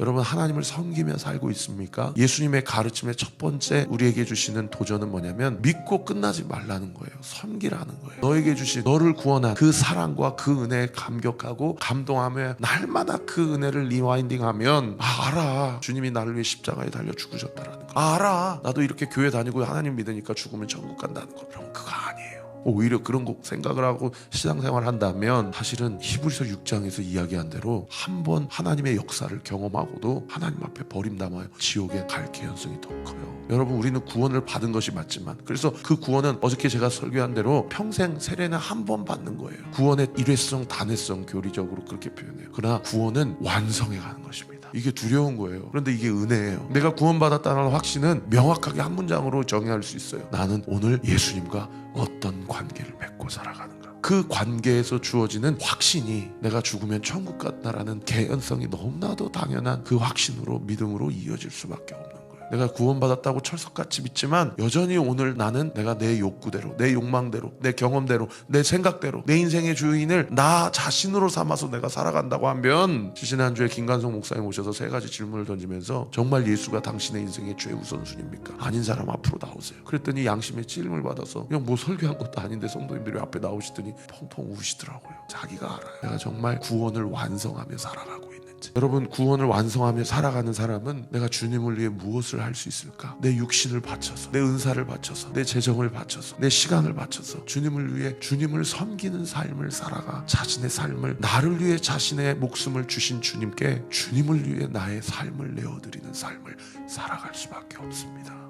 여러분 하나님을 섬기며 살고 있습니까? 예수님의 가르침의 첫 번째 우리에게 주시는 도전은 뭐냐면 믿고 끝나지 말라는 거예요. 섬기라는 거예요. 너에게 주신 너를 구원한 그 사랑과 그 은혜에 감격하고 감동하며 날마다 그 은혜를 리와인딩하면 아, 알아. 주님이 나를 위해 십자가에 달려 죽으셨다라는 거. 아, 알아. 나도 이렇게 교회 다니고 하나님 믿으니까 죽으면 천국 간다는 거. 그럼 그거 아니에요. 오히려 그런 거 생각을 하고 신앙생활 한다면 사실은 히브리서 6장에서 이야기한 대로 한 번 하나님의 역사를 경험하고도 하나님 앞에 버림담아요 지옥에 갈 개연성이 더 커요. 여러분 우리는 구원을 받은 것이 맞지만 그래서 그 구원은 어저께 제가 설교한 대로 평생 세례는 한 번 받는 거예요. 구원의 일회성 단회성 교리적으로 그렇게 표현해요. 그러나 구원은 완성해 가는 것입니다 이게 두려운 거예요. 그런데 이게 은혜예요. 내가 구원받았다는 확신은 명확하게 한 문장으로 정의할 수 있어요. 나는 오늘 예수님과 어떤 관계를 맺고 살아가는가. 그 관계에서 주어지는 확신이 내가 죽으면 천국 간다라는 개연성이 너무나도 당연한 그 확신으로 믿음으로 이어질 수밖에 없는. 내가 구원받았다고 철석같이 믿지만 여전히 오늘 나는 내가 내 욕구대로, 내 욕망대로, 내 경험대로, 내 생각대로 내 인생의 주인을 나 자신으로 삼아서 내가 살아간다고 하면 지난 주에 김관성 목사님 오셔서 세 가지 질문을 던지면서 정말 예수가 당신의 인생의 최우선순위입니까? 아닌 사람 앞으로 나오세요. 그랬더니 양심의 찔림을 받아서 그냥 뭐 설교한 것도 아닌데 성도님들이 앞에 나오시더니 펑펑 우시더라고요. 자기가 알아요. 내가 정말 구원을 완성하며 살아가고 있는지. 여러분 구원을 완성하며 살아가는 사람은 내가 주님을 위해 무엇을 할 수 있을까? 내 육신을 바쳐서, 내 은사를 바쳐서, 내 재정을 바쳐서, 내 시간을 바쳐서 주님을 위해 주님을 섬기는 삶을 살아가 자신의 삶을 나를 위해 자신의 목숨을 주신 주님께 주님을 위해 나의 삶을 내어드리는 삶을 살아갈 수밖에 없습니다.